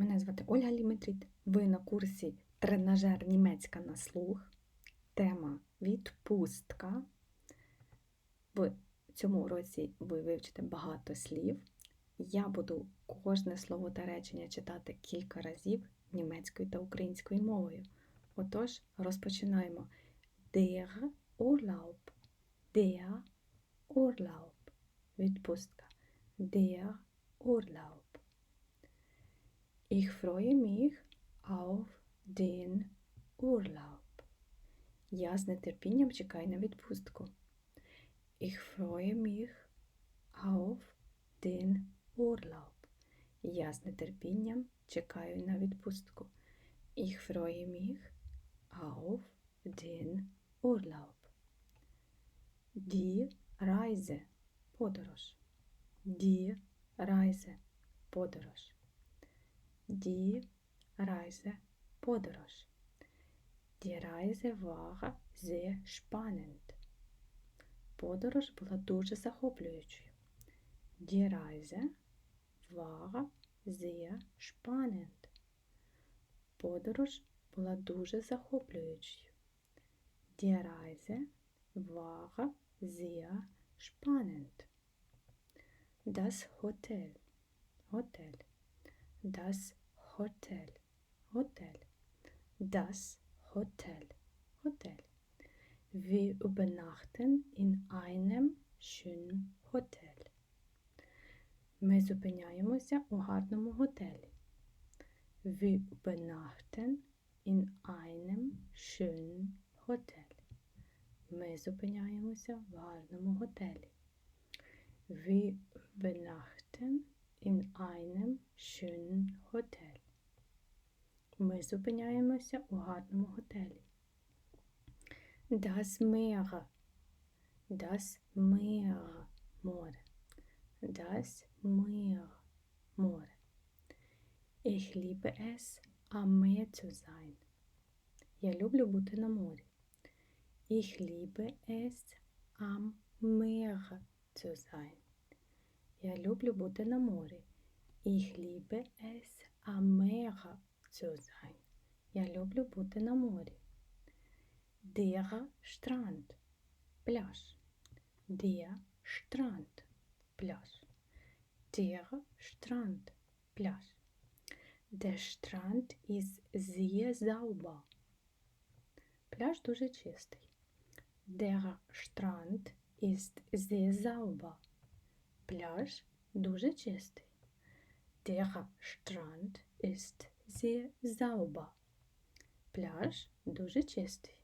Мене звати Ольга Ліметріт. Ви на курсі Тренажер німецька на слух. Тема відпустка. В цьому уроці ви вивчите багато слів. Я буду кожне слово та речення читати кілька разів німецькою та українською мовою. Отож, розпочинаємо. Der Urlaub. Der Urlaub. Відпустка. Der Urlaub. Ich freue mich auf den Urlaub. Я з нетерпінням чекаю на відпустку. Ich freue mich auf den Urlaub. Я з нетерпінням чекаю на відпустку. Ich freue mich auf den Urlaub. Die Reise. Подорож. Die Reise. Подорож. Die Reise. Подорож. Die Reise war sehr spannend. Подорож була дуже захоплюючою. Die Reise war sehr spannend. Подорож була дуже захоплюючою. Die Reise war sehr spannend. Das Hotel. Hotel. Das Hotel. Hotel. Das Hotel. Hotel. Wir übernachten in einem schönen Hotel. Ми зупиняємося у гарному готелі. Wir übernachten in einem schönen Hotel. Ми зупиняємося в гарному готелі. Wir übernachten in einem schönen Hotel. Ми зупиняємося у гарному готелі. Das Meer. Das Meer. Море. Das Meer. Море. Ich liebe es, am Meer zu sein. Я люблю бути на морі. Ich liebe es, am Meer zu sein. Я люблю бути на морі. Ich liebe es, am Meer sein. Я люблю бути на морі. Der Strand. Пляж. Der Strand. Пляж. Der Strand. Пляж. Der Strand ist sehr sauber. Пляж дуже чистий. Der Strand ist sehr sauber. Пляж дуже чистий. Der Strand sehr sauber. Пляж дуже чистий.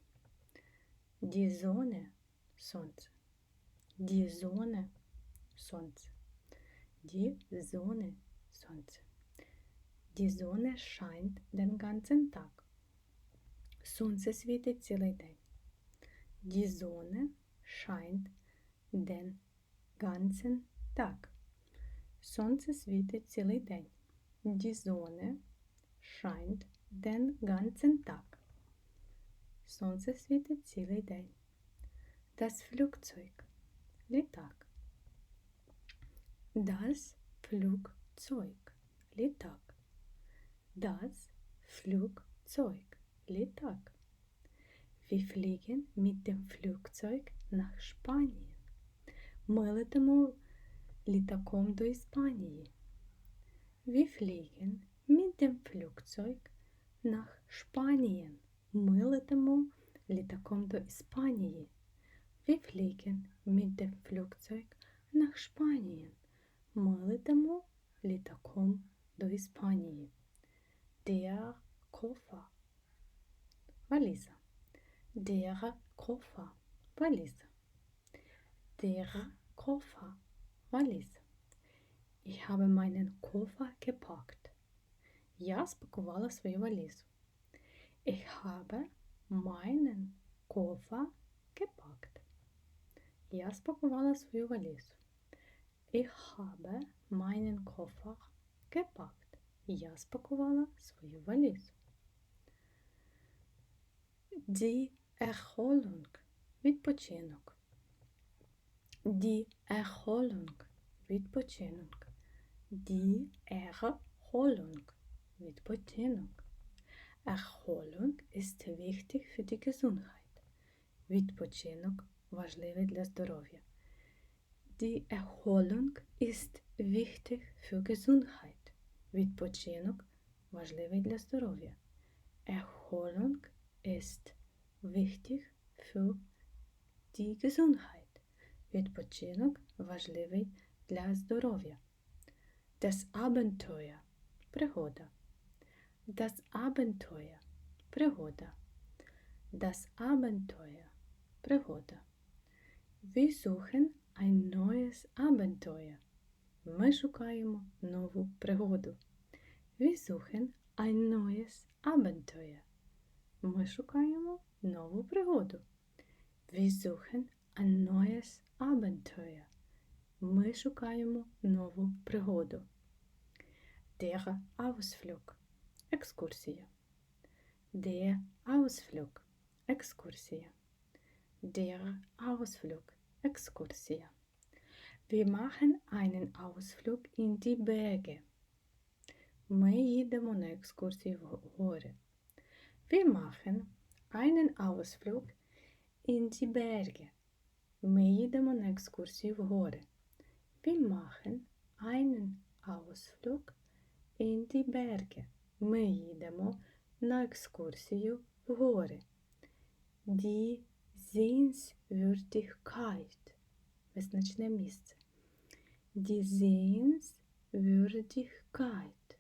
Sonne – сонце. Sonne – сонце. Sonne – сонце. Die Sonne scheint Tag. Сонце світить цілий день. Die Sonne scheint den ganzen Tag. Сонце світить цілий день. Die scheint den ganzen Tag. Сонце світить цілий день. Das Flugzeug. Літак. Das Flugzeug. Літак. Das Flugzeug. Літак. Wir fliegen mit dem Flugzeug nach Spanien. Ми летимо літаком до Іспанії. Wir fliegen mit dem Flugzeug nach Spanien. Ми летимо літаком до Іспанії. Wir fliegen mit dem Flugzeug nach Spanien. Ми летимо літаком до Іспанії. Der Koffer. Валіза. Der Koffer. Валіза. Der Koffer. Валіза. Ich habe meinen Koffer gepackt. Я спакувала свою валізу. Ich habe meinen Koffer gepackt. Я спакувала свою валізу. Ich habe meinen Koffer gepackt. Я спакувала свою валізу. Die Erholung – відпочинок. Die Erholung – відпочинок. Die Erholung Відпочинок. Erholung ist wichtig für die Gesundheit. Відпочинок важливий для здоров'я. Die Erholung ist wichtig für Gesundheit. Відпочинок важливий для здоров'я. Erholung ist wichtig für die Gesundheit. Відпочинок важливий для здоров'я. Das Abenteuer пригода. Das Abenteuer пригода. Das Abenteuer пригода. Wir suchen ein neues Abenteuer. Ми шукаємо нову пригоду. Wir suchen ein neues Abenteuer. Ми шукаємо нову пригоду. Wir suchen ein neues Abenteuer. Ми шукаємо нову пригоду. Der Ausflug. Екскурсія. Der Ausflug. Екскурсія. Der Ausflug. Exkursia. Wir machen einen Ausflug in die Berge. Ми їдемо на екскурсію в гори. Wir machen einen Ausflug in die Berge. Ми їдемо на екскурсію в гори. Wir machen einen Ausflug in die Berge. Ми їдемо на екскурсію в гори. Die Sehenswürdigkeit. Визначне місце. Die Sehenswürdigkeit.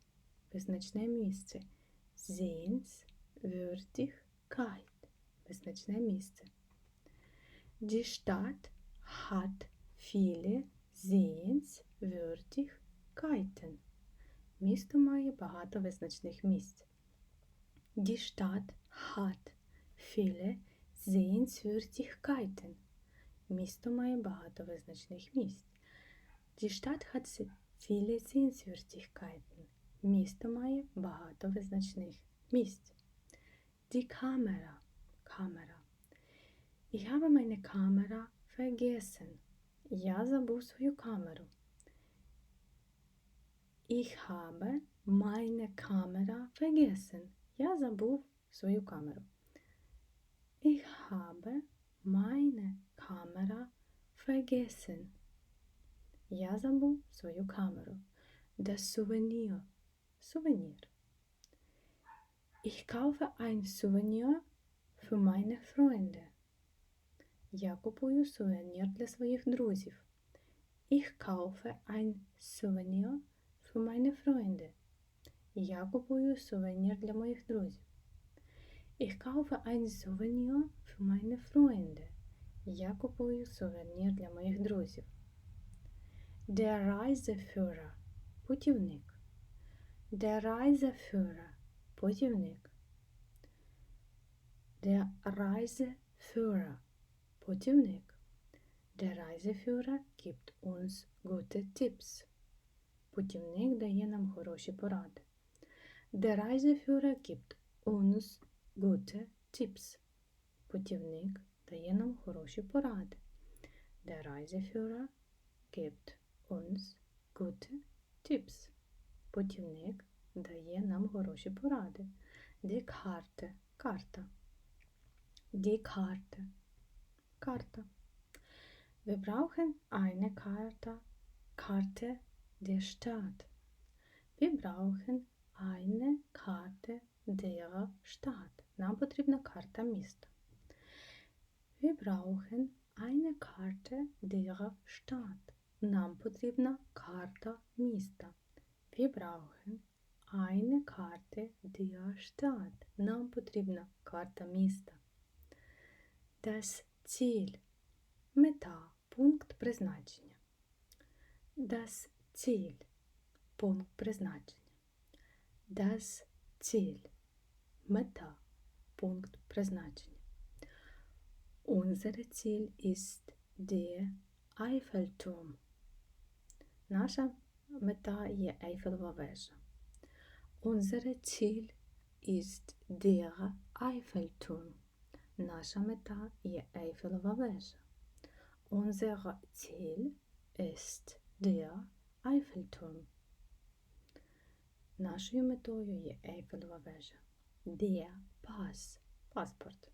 Визначне місце. Sehenswürdigkeit. Визначне місце. Die Stadt hat viele Sehenswürdigkeiten. Місто має багато визначних місць. Die Stadt hat viele. Місто має багато визначних місць. Die Stadt hat viele Sehenswürdigkeiten. Місто має багато визначних місць. Die Kamera. Камера. Ich habe meine Kamera vergessen. Я забув свою камеру. Ich habe meine Kamera vergessen. Я забув свою камеру. Ich habe meine Kamera vergessen. Я забув свою камеру. Das Souvenir. Souvenir. Ich kaufe ein Souvenir für meine Freunde. Я купую сувенір для своїх друзів. Ich kaufe ein Souvenir für meine Freunde. Я купую сувенір для моїх друзів. Ich kaufe ein Souvenir für meine Freunde. Я купую сувенір для моїх друзів. Der Reiseführer. Путівник. Der Reiseführer. Путівник. Der Reiseführer. Putівник. Der Reiseführer gibt uns gute Tipps. Путівник дає нам хороші поради. Der Reiseführer gibt uns gute Tipps. Путівник дає нам хороші поради. Der Reiseführer gibt uns gute Tipps. Путівник дає нам хороші поради. Die Karte – карта. Die Karte – карта. Wir brauchen eine Karte, Karte der Stadt. Wir brauchen eine Karte der Stadt. Нам потрібна карта міста. Wir brauchen eine Karte der Stadt. Нам потрібна карта міста. Wir brauchen eine Karte der Stadt. Нам потрібна карта міста. Das Ziel. Мета. Пункт призначення. Das Ziel. Пункт призначення. Das Ziel. Мета. Пункт призначення. Unsere Ziel ist der Eiffelturm. Наша мета є Ейфелева вежа. Unsere Ziel ist der Eiffelturm. Наша мета є Ейфелева вежа. Unser Ziel ist der Eiffelturm. Нашою метою є Ейфелева вежа. Der Pass – паспорт.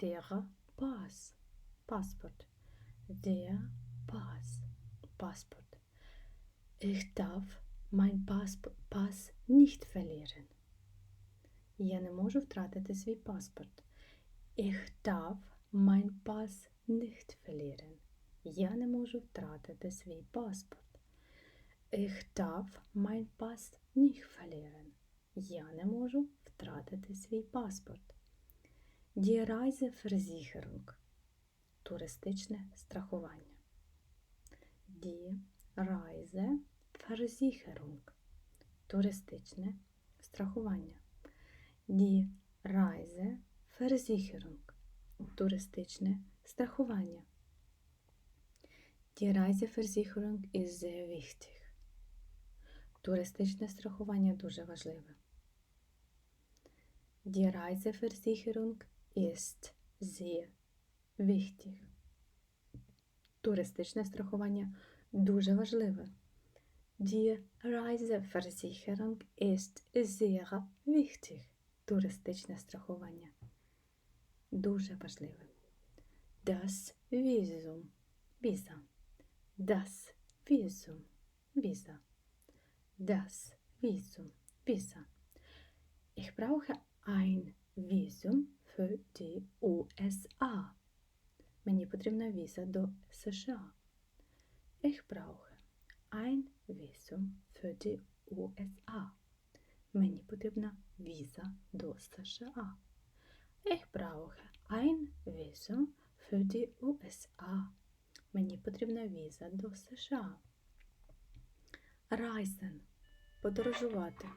Der Pass – паспорт. Der Pass – паспорт. Ich darf mein Pass, nicht verlieren. Я не можу втратити свій паспорт. Ich darf mein Pass nicht verlieren. Я не можу втратити свій паспорт. Ich darf mein Pass nicht verlieren. Я не можу втратити свій паспорт. Die Reiseversicherung – туристичне страхування. Die Reiseversicherung – туристичне страхування. Die Reiseversicherung – туристичне страхування. Die Reiseversicherung ist sehr wichtig. Туристичне страхування дуже важливе. Die Reiseversicherung ist sehr wichtig. Туристичне страхування дуже важливе. Die Reiseversicherung ist sehr wichtig. Туристичне страхування дуже важливе. Das Visum. Visa. Das Visum. Visa. Das Visum. Visa. Ich brauche ein Visum für die USA. Мені потрібна віза до США. Ich brauche ein Visum für die USA. Мені потрібна віза до США. Ich brauche ein Visum für die USA. Мені потрібна віза до США. Reisen – подорожувати.